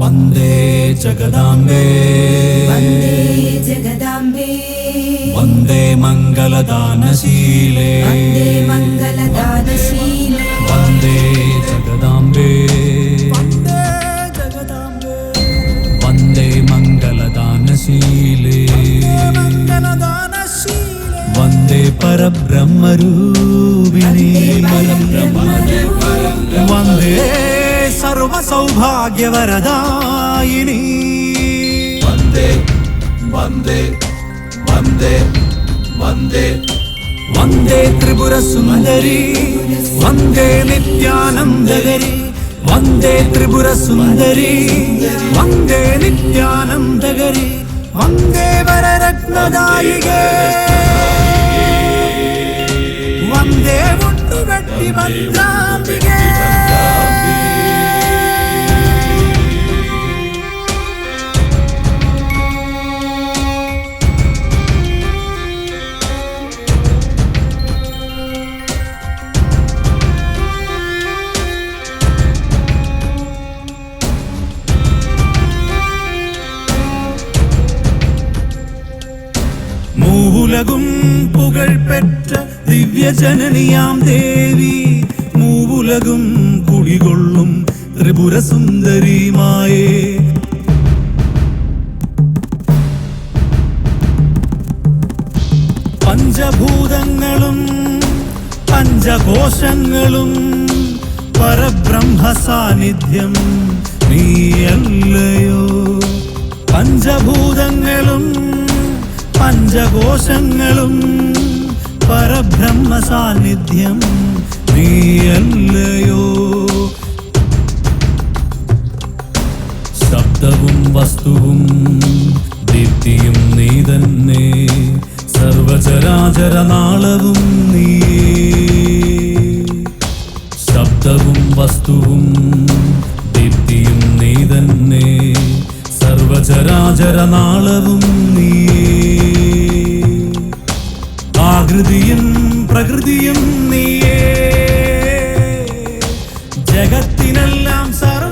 वन्दे जगदाम्बे वन्दे जगदाम्बे वन्दे मङ्गलदानशीले वन्दे मङ्गलदानशीले वन्दे जगदाम्बे वन्दे मङ्गलदानशीले वन्दे परब्रह्मरूपिणे वन्दे सौभाग्यवरदायिनी वन्दे वन्दे वन्दे वन्दे वन्दे त्रिपुरसुन्दरी वन्दे नित्यानन्दगरी वन्दे त्रिपुरसुन्दरी वन्दे नित्यानन्दगरी वन्दे वररत्नदायिके वन्दे मुट्टुगट्टिभद्रा മൂവുലകും പുകഴ് പെറ്റ ദിവ്യജനനിയാം ദേവി. മൂവുലകും കുടികൊള്ളും ത്രിപുര സുന്ദരിമായേ പഞ്ചഭൂതങ്ങളും പഞ്ചകോശങ്ങളും പരബ്രഹ്മ സാന്നിധ്യം നീയല്ലയോ. പഞ്ചഭൂതങ്ങളും പഞ്ചകോശങ്ങളും പരബ്രഹ്മ സാന്നിധ്യം നീയല്ലയോ? ശബ്ദവും വസ്തുവും ദീപ്തിയും നീ തന്നെ. സർവചരാചര നാളവും നീ ശബ്ദവും വസ്തുവും ദീപ്തിയും നീ തന്നെ. സർവചരാചര നാളവും പ്രകൃതിയും പ്രകൃതിയും നീയേ. ജഗത്തിനെല്ലാം സർ